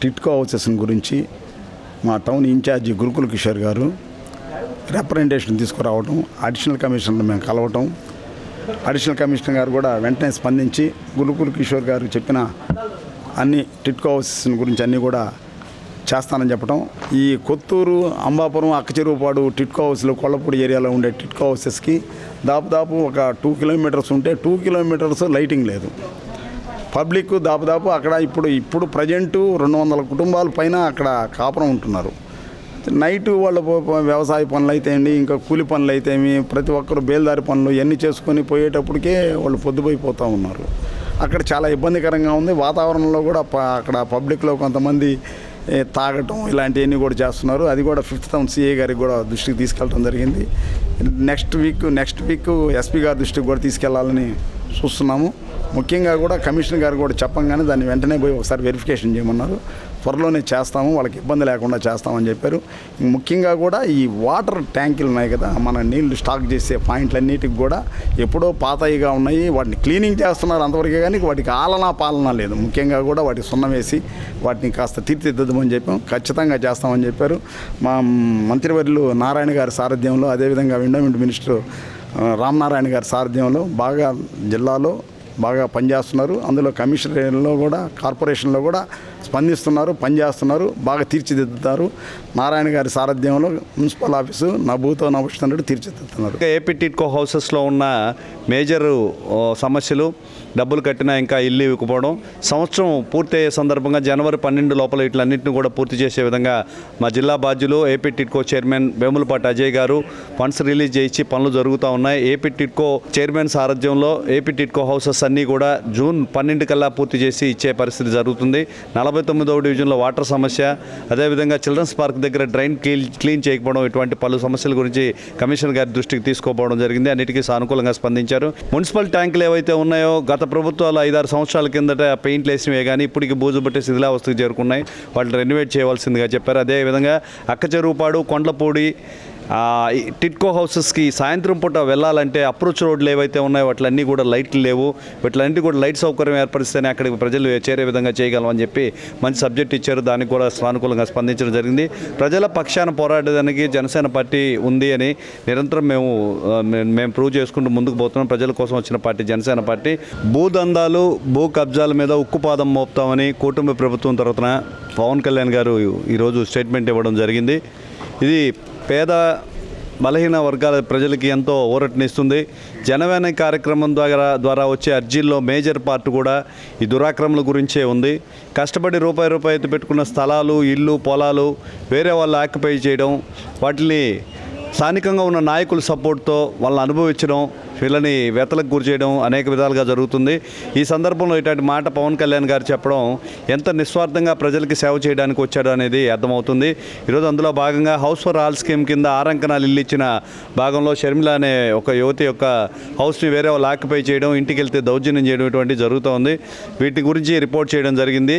TIDCO houses గురించి మా town incharge గురుకుల కిషోర్ గారు రిప్రజెంటేషన్ తీసుకురావటం అడిషనల్ కమిషనర్ మేము కలవటం అడిషనల్ కమిషనర్ గారు కూడా వెంటనే స్పందించి గురుకుల కిషోర్ గారు చెప్పిన అన్ని టిట్కో హౌసెస్ గురించి అన్నీ కూడా చేస్తానని చెప్పడం ఈ కొత్తూరు అంబాపురం అక్కచెరువుపాడు టిట్కో హౌస్లో కొల్లపూడి ఏరియాలో ఉండే టిట్కో హౌసెస్కి దాదాపు ఒక టూ కిలోమీటర్స్ ఉంటే టూ కిలోమీటర్స్ లైటింగ్ లేదు. పబ్లిక్ దాదాపు అక్కడ ఇప్పుడు ఇప్పుడు ప్రజెంటు రెండు వందల కుటుంబాల పైన అక్కడ కాపురం ఉంటున్నారు. నైట్ వాళ్ళ పో- వ్యవసాయ పనులు అయితేండి ఇంకా కూలి పనులు అయితేమి ప్రతి ఒక్కరు బేల్దారి పనులు ఇవన్నీ చేసుకొని పోయేటప్పటికే వాళ్ళు పొద్దుపోయిపోతూ ఉన్నారు. అక్కడ చాలా ఇబ్బందికరంగా ఉంది. వాతావరణంలో కూడా అక్కడ పబ్లిక్లో కొంతమంది తాగటం ఇలాంటివన్నీ కూడా చేస్తున్నారు. అది కూడా ఫిఫ్త్ టౌన్ సిఏ గారికి కూడా దృష్టికి తీసుకెళ్ళడం జరిగింది. Next week next week SP గారి దృష్టికి కూడా తీసుకెళ్ళాలని చూస్తున్నాము. ముఖ్యంగా కూడా కమిషనర్ గారు కూడా చెప్పంగానే దాన్ని వెంటనే పోయి ఒకసారి వెరిఫికేషన్ చేయమన్నారు. త్వరలోనే చేస్తాము వాళ్ళకి ఇబ్బంది లేకుండా చేస్తామని చెప్పారు. ముఖ్యంగా కూడా ఈ వాటర్ ట్యాంకులు ఉన్నాయి కదా మన నీళ్ళు స్టాక్ చేసే పాయింట్లన్నిటికి కూడా ఎప్పుడో పాతయిగా ఉన్నాయి. వాటిని క్లీనింగ్ చేస్తున్నారు అంతవరకే కానీ వాటికి ఆలనా పాలన లేదు. ముఖ్యంగా కూడా వాటికి సున్నం వేసి వాటిని కాస్త తీర్చిదిద్దామని చెప్పాం. ఖచ్చితంగా చేస్తామని చెప్పారు. మా మంత్రివర్యులు నారాయణ గారి సారథ్యంలో అదేవిధంగా ఎండోమెంట్ మినిస్టర్ రామ్ రామనారాయణ గారి సారథ్యంలో బాగా జిల్లాలో బాగా పనిచేస్తున్నారు. అందులో కమిషనరేట్లో కూడా కార్పొరేషన్లో కూడా స్పందిస్తున్నారు పనిచేస్తున్నారు బాగా తీర్చిదిద్దుతారు. నారాయణ గారి సారథ్యంలో మున్సిపల్ ఆఫీసు నభూతో నభూస్తున్నట్టు తీర్చిదిద్దుతున్నారు. ఏపీ టిట్కో హౌసెస్లో ఉన్న మేజర్ సమస్యలు డబ్బులు కట్టినా ఇంకా ఇల్లు ఇవ్వకపోవడం సంవత్సరం పూర్తయ్యే సందర్భంగా జనవరి పన్నెండు లోపల వీటిలన్నింటిని కూడా పూర్తి చేసే విధంగా మా జిల్లా బాధ్యులు AP TIDCO chairman Vemulapati Ajay గారు ఫండ్స్ రిలీజ్ చేయించి పనులు జరుగుతూ ఉన్నాయి. ఏపీ టిట్కో చైర్మన్ సారథ్యంలో ఏపీ టిట్కో హౌసెస్ అన్నీ కూడా జూన్ పన్నెండు కల్లా పూర్తి చేసి ఇచ్చే పరిస్థితి జరుగుతుంది. నలభై నలభై తొమ్మిదవ డివిజన్లో వాటర్ సమస్య అదేవిధంగా చిల్డ్రన్స్ పార్క్ దగ్గర డ్రైన్ క్లీన్ క్లీన్ చేయకపోవడం ఇటువంటి పలు సమస్యల గురించి కమిషనర్ గారి దృష్టికి తీసుకోపోవడం జరిగింది. అన్నిటికీ సానుకూలంగా స్పందించారు. మున్సిపల్ ట్యాంకులు ఏవైతే ఉన్నాయో గత ప్రభుత్వాలు ఐదారు సంవత్సరాల కిందట పెయింట్లు వేసినవే కానీ ఇప్పటికి బూజు పట్టే శిథిలావస్థకు చేరుకున్నాయి. వాళ్ళు రెన్యువేట్ చేయవలసిందిగా చెప్పారు. అదేవిధంగా అక్క చెరువుపాడు కొండలపూడి టిట్కో హౌసెస్కి సాయంత్రం పూట వెళ్ళాలంటే అప్రోచ్ రోడ్లు ఏవైతే ఉన్నాయో వాటిలన్నీ కూడా లైట్లు లేవు. వీటిలన్నీ కూడా లైట్ సౌకర్యం ఏర్పరిస్తేనే అక్కడికి ప్రజలు చేరే విధంగా చేయగలం అని చెప్పి మంచి సబ్జెక్ట్ ఇచ్చారు. దానికి కూడా సానుకూలంగా స్పందించడం జరిగింది. ప్రజల పక్షాన పోరాడేదానికి జనసేన పార్టీ ఉంది అని నిరంతరం మేము మేము ప్రూవ్ చేసుకుంటూ ముందుకు పోతున్నాం. ప్రజల కోసం వచ్చిన పార్టీ జనసేన పార్టీ. భూదందాలు భూ కబ్జాల మీద ఉక్కుపాదం మోపుతామని కుటుంబ ప్రభుత్వం తరఫున పవన్ కళ్యాణ్ గారు ఈరోజు స్టేట్మెంట్ ఇవ్వడం జరిగింది. ఇది పేద బలహీన వర్గాల ప్రజలకి ఎంతో ఊరటనిస్తుంది. జనవేన కార్యక్రమం ద్వారా ద్వారా వచ్చే అర్జీల్లో మేజర్ పార్ట్ కూడా ఈ దురాక్రమణ గురించే ఉంది. కష్టపడి రూపాయి రూపాయి పెట్టుకున్న స్థలాలు ఇల్లు పొలాలు వేరే వాళ్ళు ఆక్యుపై చేయడం వాటిని స్థానికంగా ఉన్న నాయకుల సపోర్ట్తో వాళ్ళని అనుభవించడం వీళ్ళని వెతలకు గురి చేయడం అనేక విధాలుగా జరుగుతుంది. ఈ సందర్భంలో ఇటువంటి మాట పవన్ కళ్యాణ్ గారు చెప్పడం ఎంత నిస్వార్థంగా ప్రజలకి సేవ చేయడానికి వచ్చాడు అనేది అర్థమవుతుంది. ఈరోజు అందులో భాగంగా హౌస్ ఫర్ ఆల్ స్కీమ్ కింద ఆరంకణాలు ఇల్లు ఇచ్చిన భాగంలో షర్మిల అనే ఒక యువతి యొక్క హౌస్ని వేరే వాళ్ళు ఆక్యుపై చేయడం ఇంటికి వెళ్తే దౌర్జన్యం చేయడం ఇటువంటి జరుగుతూ ఉంది వీటి గురించి రిపోర్ట్ చేయడం జరిగింది.